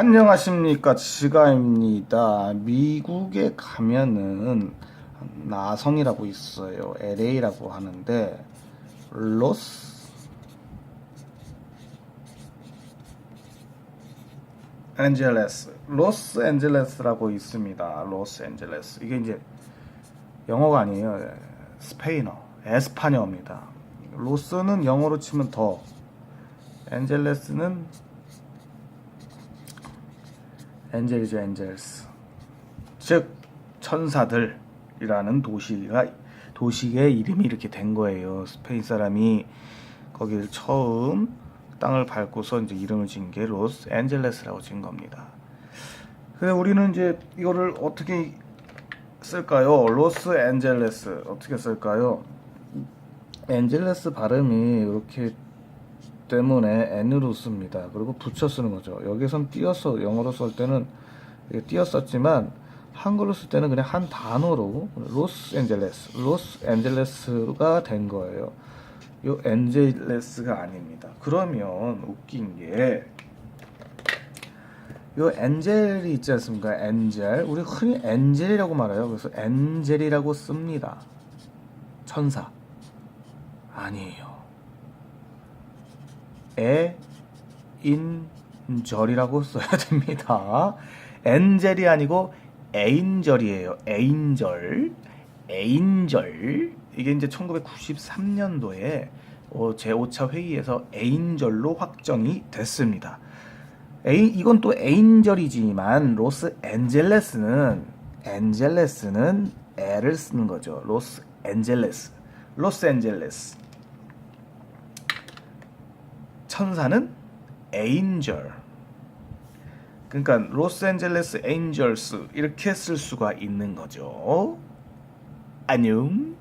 안녕하십니까 지가입니다. 미국에 가면은 나성이라고 있어요. LA라고 하는데 로스 앤젤레스 로스 앤젤레스라고 있습니다. 로스 앤젤레스 이게 이제 영어가 아니에요. 스페인어 에스파녀입니다. 로스는 영어로 치면 더 앤젤레스는 엔젤이죠 엔젤스 즉 천사들이라는 도시가 도시의 이름이 이렇게 된 거예요. 스페인 사람이 거기를 처음 땅을 밟고서 이제 이름을 지은 게 로스 앤젤레스라고 지은 겁니다. 근데 우리는 이제 이거를 어떻게 쓸까요? 로스 앤젤레스 어떻게 쓸까요? 앤젤레스 발음이 이렇게 때문에 n으로 씁니다. 그리고 붙여 쓰는 거죠. 여기선 띄어서 영어로 쓸 때는 띄어 썼지만 한글로 쓸 때는 그냥 한 단어로 로스앤젤레스, 로스앤젤레스가 된 거예요. 요 엔젤레스가 아닙니다. 그러면 웃긴 게 요 엔젤이 있지 않습니까? 엔젤. 우리 흔히 엔젤이라고 말해요. 그래서 엔젤이라고 씁니다. 천사. 아니에요. 에인절이라고 써야 됩니다. 엔젤이 아니고 에인절이에요. 에인절. 에인절. 이게 이제 1993년도에 어, 제5차 회의에서 에인절로 확정이 됐습니다. 에인, 이건 또 에인절이지만 로스 앤젤레스는 앤젤레스는 애를 쓰는 거죠. 로스 앤젤레스. 로스 앤젤레스. 천사는 에인절. 그러니까 로스앤젤레스 에인절스 이렇게 쓸 수가 있는 거죠. 안녕.